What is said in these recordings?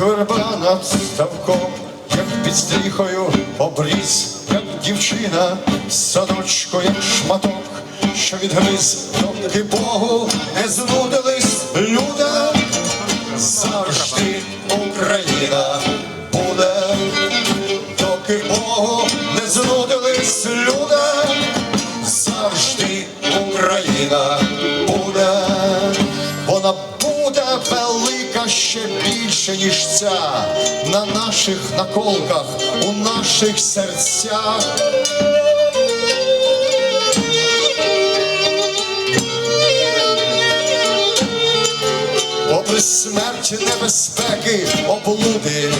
верба над ставком, як під стріхою обріз, як дівчина, садочко, як шматок, що відгриз, доки Богу не знудились люди, завжди Україна ніж на наших наколках, у наших серцях. Попри смерть, небезпеки, облуди,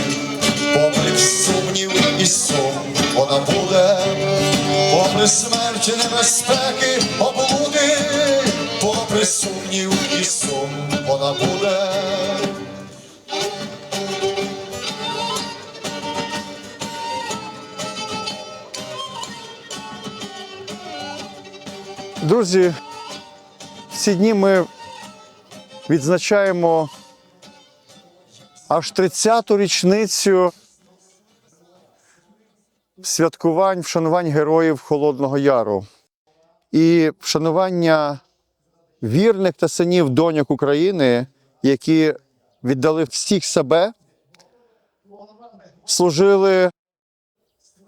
попри сумнів і сум, вона буде, попри смерть, небезпеки, облуди, попри сумнів і сум, вона буде. Друзі, в ці дні ми відзначаємо аж 30-ту річницю святкувань, вшанувань героїв Холодного Яру. І вшанування вірних та синів доньок України, які віддали всіх себе, служили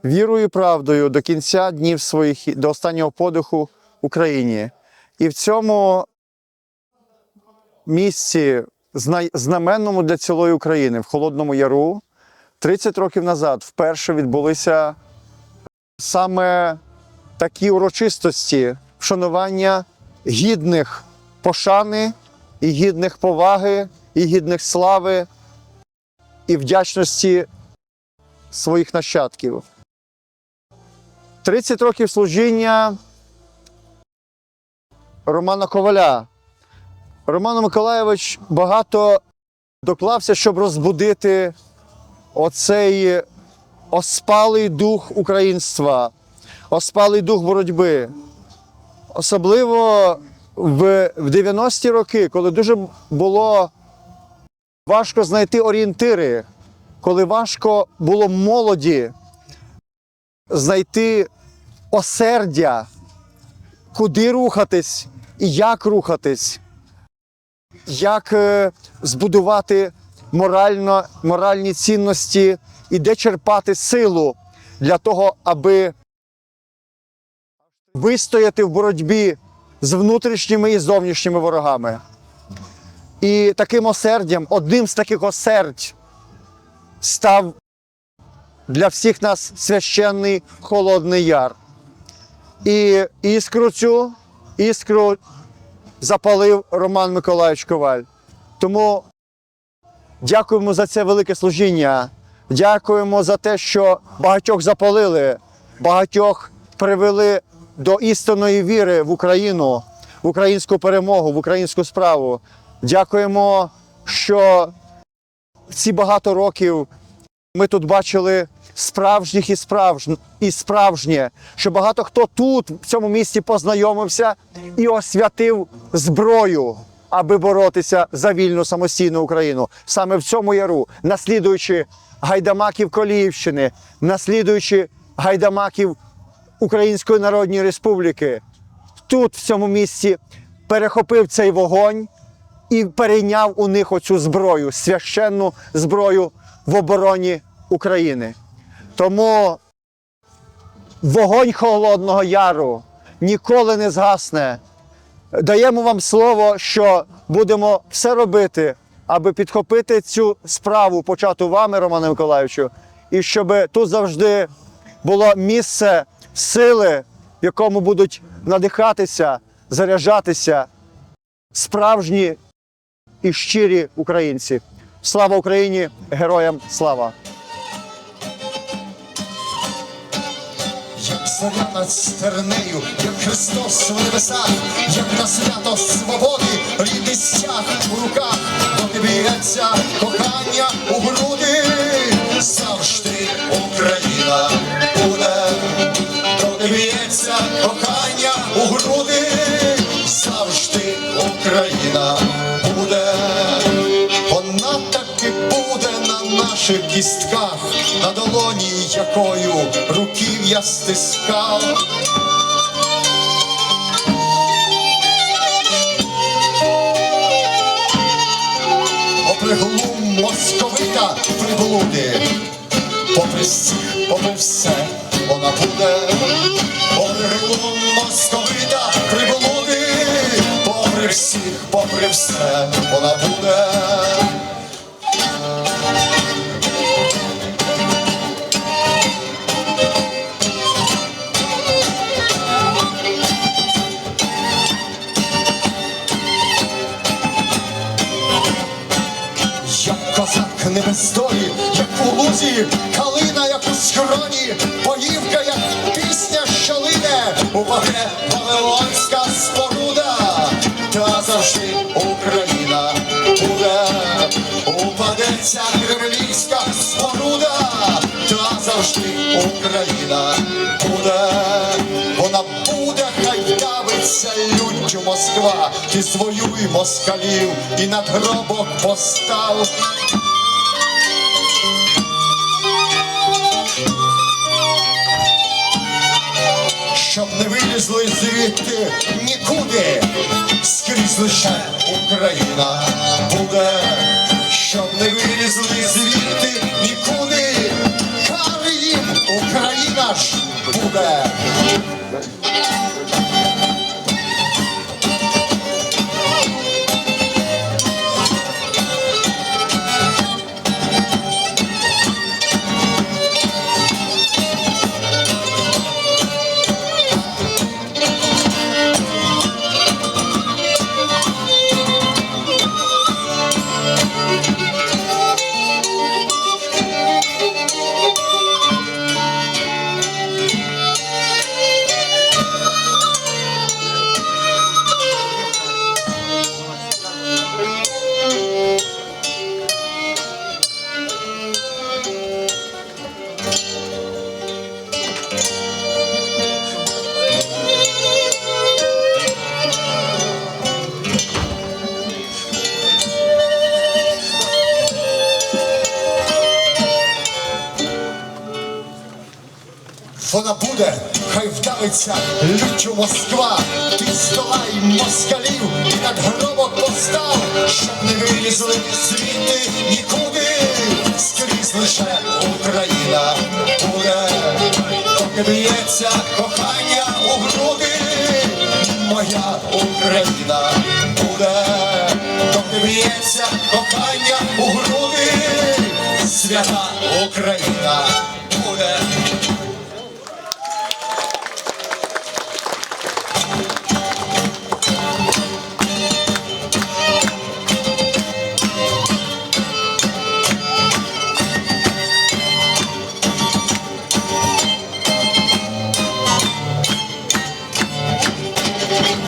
вірою і правдою до кінця днів своїх, до останнього подиху Україні. І в цьому місці, знаменному для цілої України, в Холодному Яру, 30 років назад вперше відбулися саме такі урочистості вшанування гідних пошани і гідних поваги, і гідних слави і вдячності своїх нащадків. 30 років служіння Романа Коваля. Роман Миколайович багато доклався, щоб розбудити оцей оспалий дух українства, оспалий дух боротьби. Особливо в 90-ті роки, коли дуже було важко знайти орієнтири, коли важко було молоді знайти осердя, куди рухатись і як рухатись, як е, збудувати морально, моральні цінності і де черпати силу для того, аби вистояти в боротьбі з внутрішніми і зовнішніми ворогами. І таким осердям, одним з таких осердь став для всіх нас священний холодний яр. І іскру цю іскру запалив Роман Миколаївич Коваль. Тому дякуємо за це велике служіння. Дякуємо за те, що багатьох запалили, багатьох привели до істинної віри в Україну, в українську перемогу, в українську справу. Дякуємо, що ці багато років ми тут бачили справжніх і справжнє, і справжнє, що багато хто тут, в цьому місті, познайомився і освятив зброю, аби боротися за вільну самостійну Україну. Саме в цьому яру, наслідуючи гайдамаків Коліївщини, наслідуючи гайдамаків Української Народної Республіки, тут, в цьому місці, перехопив цей вогонь і перейняв у них оцю зброю, священну зброю в обороні України. Тому вогонь Холодного Яру ніколи не згасне. Даємо вам слово, що будемо все робити, аби підхопити цю справу, почату вами, Романе Миколаївичу, і щоб тут завжди було місце сили, в якому будуть надихатися, заряджатися справжні і щирі українці. Слава Україні! Героям слава! Як заря над стернею, як Христос в небесах, як на свято свободи, рідний стяг у руках, доки б'ється кохання у груди, завжди Україна буде, доки б'ється кохання у груди, завжди Україна наших кістках, на долоні якою руків'я стискав. Попри глум московита приблуди, попри всіх, попри все, вона буде, попри глум московита приблуди, попри всіх, попри все, вона буде. Козак не без долі, як у лузі, калина, як у схроні, поївка, як пісня, що лине, упаде Вавилонська споруда, та завжди Україна буде, упадеться кремлівська споруда, та завжди Україна Москва, ти звоюй москалів і надгробок постав. Щоб не вилізли звідти нікуди, скрізь лише Україна буде, щоб не вилізли звідти нікуди, хай їм Україна ж буде. Вдавиться люттю Москва, ти здолай москалів і над гробок постав, щоб не вилізли звідти нікуди, скрізь лише Україна буде, доки б'ється кохання у груди, моя Україна буде, доки б'ється кохання у груди, свята Україна